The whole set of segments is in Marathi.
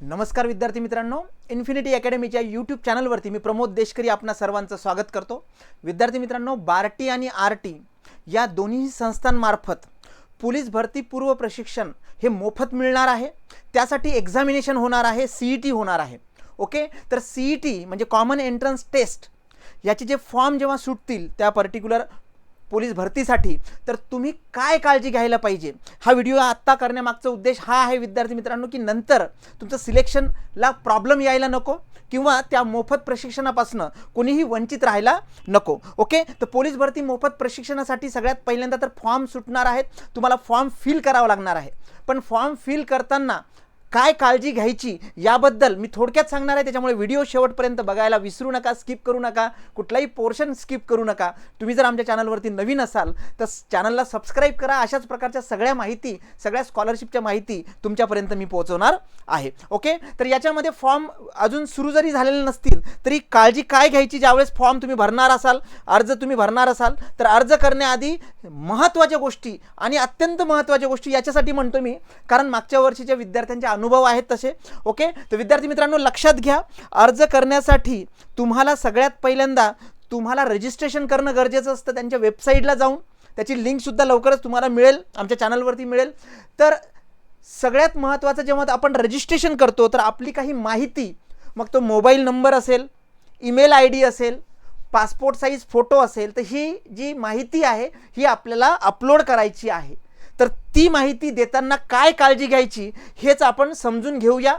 नमस्कार विद्यार्थी मित्रांनो इन्फिनिटी अकॅडमीच्या यूट्यूब चॅनलवरती मी प्रमोद देशकरी आपणा सर्वांचं स्वागत करतो. विद्यार्थी मित्रांनो बार्टी आणि आर टी या दोन्ही संस्थांमार्फत पोलीस भरती पूर्व प्रशिक्षण हे मोफत मिळणार आहे. त्यासाठी एक्झामिनेशन होणार आहे सी ई टी होणार आहे. ओके तर सी ई टी म्हणजे कॉमन एंट्रन्स टेस्ट याचे जे फॉर्म जेव्हा सुटतील त्या पर्टिक्युलर पोलीस भरतीसाठी. तर तुम्ही काय काळजी घ्यायला पाहिजे? हा व्हिडिओ आत्ता करण्यामागचा उद्देश हा आहे विद्यार्थी मित्रांनो की नंतर तुमचं सिलेक्शनला प्रॉब्लेम यायला नको किंवा त्या मोफत प्रशिक्षणापासून कोणीही वंचित राहायला नको. ओके? तर पोलीस भरती मोफत प्रशिक्षणासाठी सगळ्यात पहिल्यांदा तर फॉर्म सुटणार आहेत. तुम्हाला फॉर्म फिल करावा लागणार आहे. पण फॉर्म फिल करताना काय काळजी घ्यायची याबद्दल मी थोडक्यात सांगणार आहे. त्याच्यामुळे व्हिडिओ शेवटपर्यंत बघायला विसरू नका स्किप करू नका कुठलाही पोर्शन स्किप करू नका. तुम्ही जर आमच्या चॅनलवरती नवीन असाल तर चॅनलला सबस्क्राईब करा. अशाच प्रकारच्या सगळ्या माहिती सगळ्या स्कॉलरशिपच्या माहिती तुमच्यापर्यंत मी पोहोचवणार आहे. ओके? तर याच्यामध्ये फॉर्म अजून सुरू जरी झालेले नसतील तरी काळजी काय घ्यायची? ज्यावेळेस फॉर्म तुम्ही भरणार असाल अर्ज तुम्ही भरणार असाल तर अर्ज करण्याआधी महत्त्वाच्या गोष्टी आणि अत्यंत महत्त्वाच्या गोष्टी याच्यासाठी म्हणतो मी. कारण मागच्या वर्षीच्या विद्यार्थ्यांच्या अनुभव आहेत तसे. ओके? तर विद्यार्थी मित्रांनो लक्षात घ्या. अर्ज करण्यासाठी तुम्हाला सगळ्यात पहिल्यांदा तुम्हाला रजिस्ट्रेशन करणं गरजेचं असतं. त्यांच्या वेबसाईटला जाऊन त्याची लिंकसुद्धा लवकरच तुम्हाला मिळेल. आमच्या चॅनलवरती मिळेल. तर सगळ्यात महत्त्वाचं जेव्हा आपण रजिस्ट्रेशन करतो तर आपली काही माहिती मग तो मोबाईल नंबर असेल ईमेल आय डी असेल पासपोर्ट साईज फोटो असेल तर ही जी माहिती आहे ही आपल्याला अपलोड करायची आहे. तर ती माहिती देताना काय काळजी घ्यायची हेच आपण समजून घेऊया.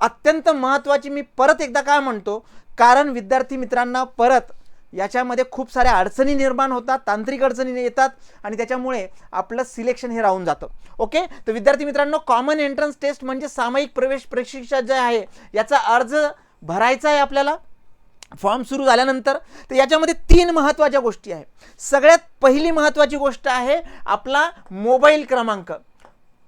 अत्यंत महत्त्वाची मी परत एकदा काय म्हणतो कारण विद्यार्थी मित्रांना परत याच्यामध्ये खूप साऱ्या अडचणी निर्माण होतात तांत्रिक अडचणी येतात आणि त्याच्यामुळे आपलं सिलेक्शन हे राहून जातं. ओके? तर विद्यार्थी मित्रांनो कॉमन एंट्रन्स टेस्ट म्हणजे सामायिक प्रवेश प्रशिक्षण जे आहे याचा अर्ज भरायचा आहे आपल्याला. फॉर्म सुरू झाल्यानंतर तर याच्यामध्ये तीन महत्त्वाच्या गोष्टी आहेत. सगळ्यात पहिली महत्त्वाची गोष्ट आहे आपला मोबाईल क्रमांक.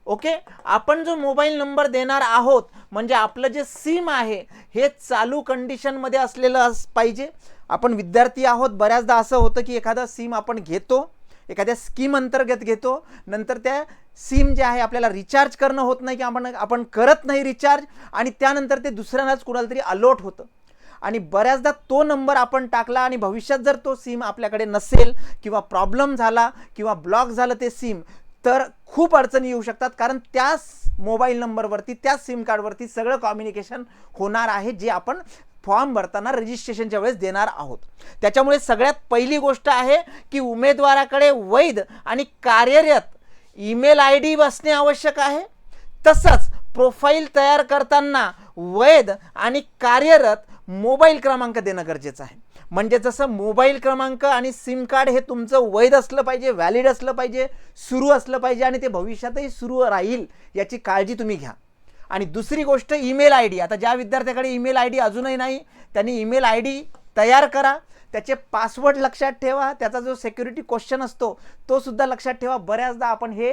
ओके? आपण जो मोबाईल नंबर देणार आहोत म्हणजे आपलं जे सिम आहे हे चालू कंडिशनमध्ये असलेलं अस पाहिजे. आपण विद्यार्थी आहोत बऱ्याचदा असं होतं की एखादा सिम आपण घेतो एखाद्या स्कीम अंतर्गत घेतो नंतर त्या सिम जे आहे आपल्याला रिचार्ज करणं होत नाही की आपण आपण करत नाही रिचार्ज आणि त्यानंतर ते दुसऱ्यांनाच कुणाला तरी अलॉट होतं. आणि बऱ्याचदा तो नंबर आपण टाकला आणि भविष्यात जर तो सिम आपल्याकडे नसेल किंवा प्रॉब्लेम झाला किंवा ब्लॉक झालं ते सिम तर खूप अडचणी येऊ शकतात. कारण त्याच मोबाईल नंबरवरती त्याच सिम कार्डवरती सगळं कम्युनिकेशन होणार आहे जे आपण फॉर्म भरताना रजिस्ट्रेशनच्या वेळेस देणार आहोत. त्याच्यामुळे सगळ्यात पहिली गोष्ट आहे की उमेदवाराकडे वैध आणि कार्यरत ईमेल आय डी बसणे आवश्यक आहे. तसंच प्रोफाईल तयार करताना वैध आणि कार्यरत मोबाईल क्रमांक देणं गरजेचं आहे. म्हणजे जसं मोबाईल क्रमांक आणि सिम कार्ड हे तुमचं वैध असलं पाहिजे व्हॅलिड असलं पाहिजे सुरू असलं पाहिजे आणि ते भविष्यातही सुरू राहील याची काळजी तुम्ही घ्या. आणि दुसरी गोष्ट ईमेल आय डी. आता ज्या विद्यार्थ्याकडे ईमेल आय डी अजूनही नाही त्यांनी ईमेल आय डी तयार करा. त्याचे पासवर्ड लक्षात ठेवा. त्याचा जो सेक्युरिटी क्वेश्चन असतो तो सुद्धा लक्षात ठेवा. बऱ्याचदा आपण हे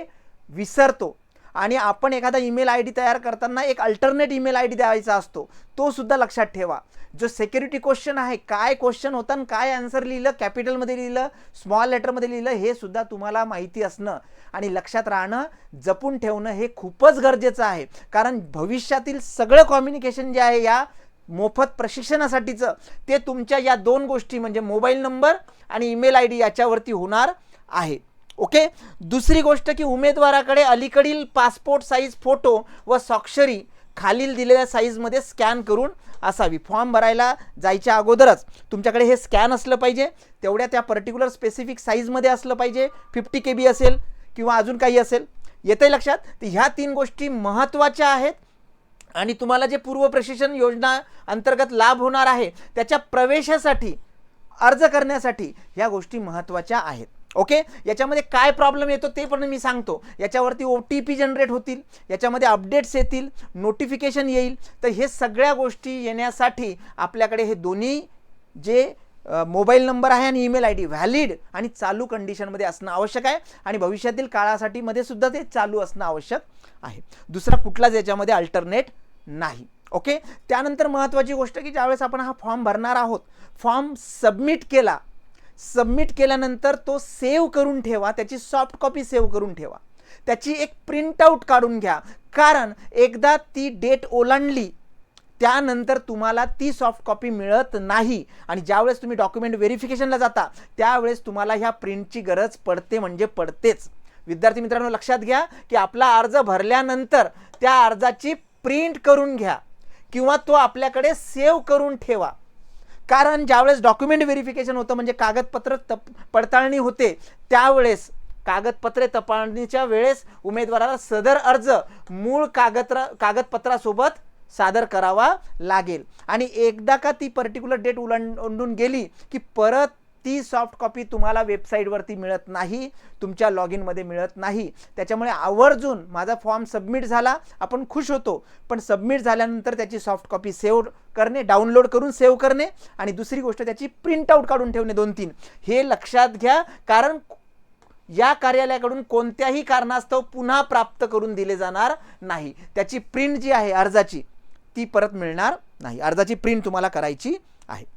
विसरतो. आणि आपण एखादा ईमेल आय डी तयार करताना एक अल्टरनेट ईमेल आय डी द्यायचा असतो तो सुद्धा लक्षात ठेवा. जो सेक्युरिटी क्वेश्चन आहे काय क्वेश्चन होतं आणि काय आन्सर लिहिलं कॅपिटलमध्ये लिहिलं स्मॉल लेटरमध्ये लिहिलं हे सुद्धा तुम्हाला माहिती असणं आणि लक्षात राहणं जपून ठेवणं हे खूपच गरजेचं आहे. कारण भविष्यातील सगळं कम्युनिकेशन जे आहे या मोफत प्रशिक्षणासाठीचं ते तुमच्या या दोन गोष्टी म्हणजे मोबाईल नंबर आणि ईमेल आय डी याच्यावरती होणार आहे. ओके? दुसरी गोष्ट की उमेदवाराकडे अलीकडील पासपोर्ट साईज फोटो व स्वाक्षरी खालील दिलेल्या साईजमध्ये स्कॅन करून असावी. फॉर्म भरायला जायच्या अगोदरच तुमच्याकडे हे स्कॅन असलं पाहिजे. तेवढ्या त्या पर्टिक्युलर स्पेसिफिक साईजमध्ये असलं पाहिजे. फिफ्टी के बी असेल किंवा अजून काही असेल. येतंय लक्षात? तर ह्या तीन गोष्टी महत्त्वाच्या आहेत. आणि तुम्हाला जे पूर्व प्रशिक्षण योजना अंतर्गत लाभ होणार आहे त्याच्या प्रवेशासाठी अर्ज करण्यासाठी ह्या गोष्टी महत्त्वाच्या आहेत. ओके याच्यामध्ये काय प्रॉब्लेम येतो ते पण मी सांगतो. याच्यावरती ओ टी पी जनरेट होतील. याच्यामध्ये अपडेट्स येतील. नोटिफिकेशन येईल. तर हे सगळ्या गोष्टी येण्यासाठी आपल्याकडे हे दोन्ही जे मोबाईल नंबर आहे आणि ईमेल आय डी व्हॅलिड आणि चालू कंडिशनमध्ये असणं आवश्यक आहे. आणि भविष्यातील काळासाठी मध्ये सुद्धा ते चालू असणं आवश्यक आहे. दुसरा कुठलाच याच्यामध्ये अल्टरनेट नाही. ओके त्यानंतर महत्त्वाची गोष्ट की ज्यावेळेस आपण हा फॉर्म भरणार आहोत फॉर्म सबमिट केला सबमिट केल्यानंतर तो सेव्ह करून ठेवा त्याची सॉफ्ट कॉपी सेव्ह करून ठेवा. त्याची एक प्रिंटआउट काढून घ्या. कारण एकदा ती डेट ओलांडली त्यानंतर तुम्हाला ती सॉफ्ट कॉपी मिळत नाही. आणि ज्यावेळेस तुम्ही डॉक्युमेंट व्हेरिफिकेशनला जाता त्यावेळेस तुम्हाला ह्या प्रिंटची गरज पडते म्हणजे पडतेच. विद्यार्थी मित्रांनो लक्षात घ्या की आपला अर्ज भरल्यानंतर त्या अर्जाची प्रिंट करून घ्या किंवा तो आपल्याकडे सेव्ह करून ठेवा. कारण ज्यावेळेस डॉक्युमेंट व्हेरिफिकेशन होतं म्हणजे कागदपत्र तप पडताळणी होते त्यावेळेस कागदपत्रे तपासणीच्या वेळेस उमेदवाराला सदर अर्ज मूळ कागद कागदपत्रासोबत सादर करावा लागेल. आणि एकदा का ती पर्टिक्युलर डेट उलांडून गेली की परत ती सॉफ्ट कॉपी तुम्हाला वेबसाईटवरती मिळत नाही तुमच्या लॉग इनमध्ये मिळत नाही. त्याच्यामुळे आवर्जून माझा फॉर्म सबमिट झाला आपण खुश होतो. पण सबमिट झाल्यानंतर त्याची सॉफ्ट कॉपी सेव्ह करणे डाउनलोड करून सेव्ह करणे आणि दुसरी गोष्ट त्याची प्रिंटआउट काढून ठेवणे दोन तीन. हे लक्षात घ्या कारण या कार्यालयाकडून कोणत्याही कारणास्तव पुन्हा प्राप्त करून दिले जाणार नाही. त्याची प्रिंट जी आहे अर्जाची ती परत मिळणार नाही. अर्जाची प्रिंट तुम्हाला करायची आहे.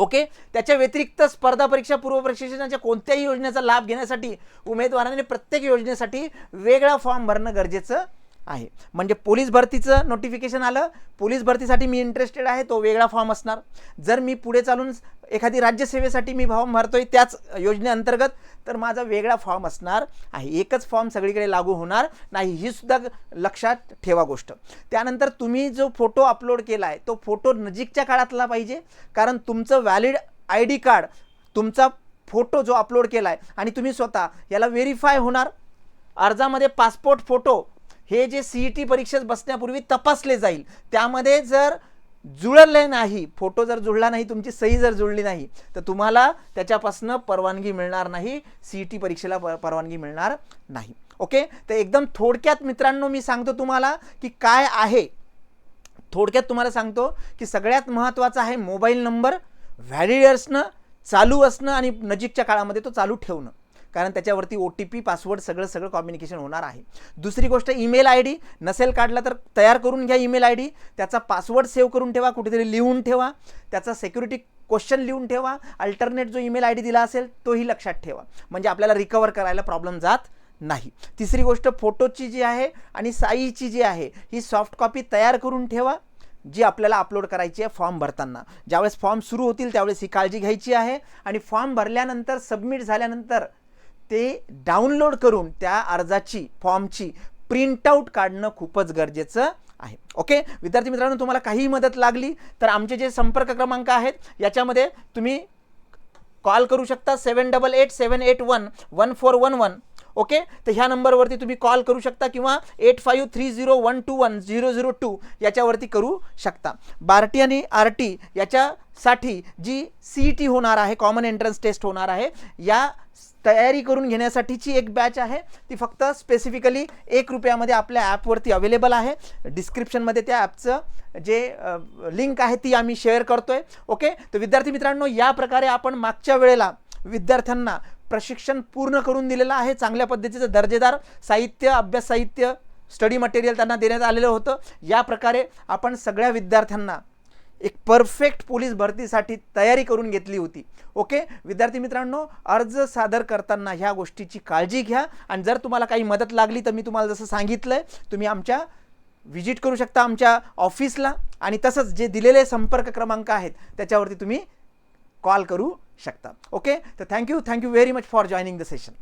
ओके? त्याच्या व्यतिरिक्त स्पर्धा परीक्षा पूर्व प्रशिक्षणाच्या कोणत्याही योजनेचा लाभ घेण्यासाठी उमेदवाराने प्रत्येक योजनेसाठी वेगळा फॉर्म भरणं गरजेचं आहे. म्हणजे पोलीस भरतीचं नोटिफिकेशन आलं. पोलीस भरतीसाठी मी इंटरेस्टेड आहे तो वेगळा फॉर्म असणार. जर मी पुढे चालून एखादी राज्यसेवेसाठी मी फॉर्म भरतोय त्याच योजनेअंतर्गत तर माझा वेगळा फॉर्म असणार आहे. एकच फॉर्म सगळीकडे लागू होणार नाही ही सुद्धा लक्षात ठेवा गोष्ट. त्यानंतर तुम्ही जो फोटो अपलोड केला आहे तो फोटो नजीकच्या काळातला पाहिजे. कारण तुमचं व्हॅलिड आय डी कार्ड तुमचा फोटो जो अपलोड केला आहे आणि तुम्ही स्वतः याला व्हेरीफाय होणार. अर्जामध्ये पासपोर्ट फोटो हे जे सी ई टी परीक्षेत बसण्यापूर्वी तपासले जाईल. त्यामध्ये जर जुळले नाही फोटो जर जुळला नाही तुमची सही जर जुळली नाही तर तुम्हाला त्याच्यापासनं परवानगी मिळणार नाही सी ई टी परीक्षेला प परवानगी मिळणार नाही. ओके? तर एकदम थोडक्यात मित्रांनो मी सांगतो तुम्हाला की काय आहे. थोडक्यात तुम्हाला सांगतो की सगळ्यात महत्त्वाचं आहे मोबाईल नंबर व्हॅलिड असणं चालू असणं आणि नजीकच्या काळामध्ये तो चालू ठेवणं. कारण त्याच्यावरती ओ टी पी पासवर्ड सगळं सगळं कॉम्युनिकेशन होणार आहे. दुसरी गोष्ट ईमेल आय डी नसेल काढला तर तयार करून घ्या ईमेल आय डी त्याचा पासवर्ड सेव्ह करून ठेवा कुठेतरी लिहून ठेवा. त्याचा सेक्युरिटी क्वेश्चन लिहून ठेवा. अल्टरनेट जो ईमेल आय डी दिला असेल तोही लक्षात ठेवा. म्हणजे आपल्याला रिकवर करायला प्रॉब्लेम जात नाही. तिसरी गोष्ट फोटोची जी आहे आणि साईची जी आहे ही सॉफ्ट कॉपी तयार करून ठेवा जी आपल्याला अपलोड करायची आहे फॉर्म भरताना. ज्यावेळेस फॉर्म सुरू होतील त्यावेळेस ही काळजी घ्यायची आहे. आणि फॉर्म भरल्यानंतर सबमिट झाल्यानंतर ते डाउनलोड करून त्या अर्जाची फॉर्मची प्रिंटआउट काढणं खूपच गरजेचं आहे. ओके विद्यार्थी मित्रांनो तुम्हाला काहीही मदत लागली तर आमचे जे संपर्क क्रमांक आहेत याच्यामध्ये तुम्ही कॉल करू शकता seven double eight seven eight one one four one one okay? तर ह्या नंबरवरती तुम्ही कॉल करू शकता किंवा eight five three zero one two one zero zero two याच्यावरती करू शकता. बार्टी आणि आर टी याच्यासाठी जी सी ई टी होणार आहे कॉमन एंट्रन्स टेस्ट होणार आहे या तयारी करून घेण्यासाठीची एक बॅच आहे. ती फक्त स्पेसिफिकली एक रुपयामध्ये आपल्या ॲपवरती अवेलेबल आहे. डिस्क्रिप्शनमध्ये त्या ॲपचं जे लिंक आहे ती आम्ही शेअर करतो आहे ओके? तर विद्यार्थी मित्रांनो या प्रकारे आपण मागच्या वेळेला विद्यार्थ्यांना प्रशिक्षण पूर्ण करून दिलेलं आहे. चांगल्या पद्धतीचं दर्जेदार साहित्य अभ्यास साहित्य स्टडी मटेरियल त्यांना देण्यात आलेलं होतं. या प्रकारे आपण सगळ्या विद्यार्थ्यांना एक परफेक्ट पोलीस भरतीसाठी तयारी करून घेतली होती. ओके विद्यार्थी मित्रांनो अर्ज सादर करताना ह्या गोष्टीची काळजी घ्या. आणि जर तुम्हाला काही मदत लागली तर मी तुम्हाला जसं सांगितलं आहे तुम्ही आमच्या व्हिजिट करू शकता आमच्या ऑफिसला आणि तसंच जे दिलेले संपर्क क्रमांक आहेत त्याच्यावरती तुम्ही कॉल करू Shakta. Okay, so thank you, thank you very much for joining the session.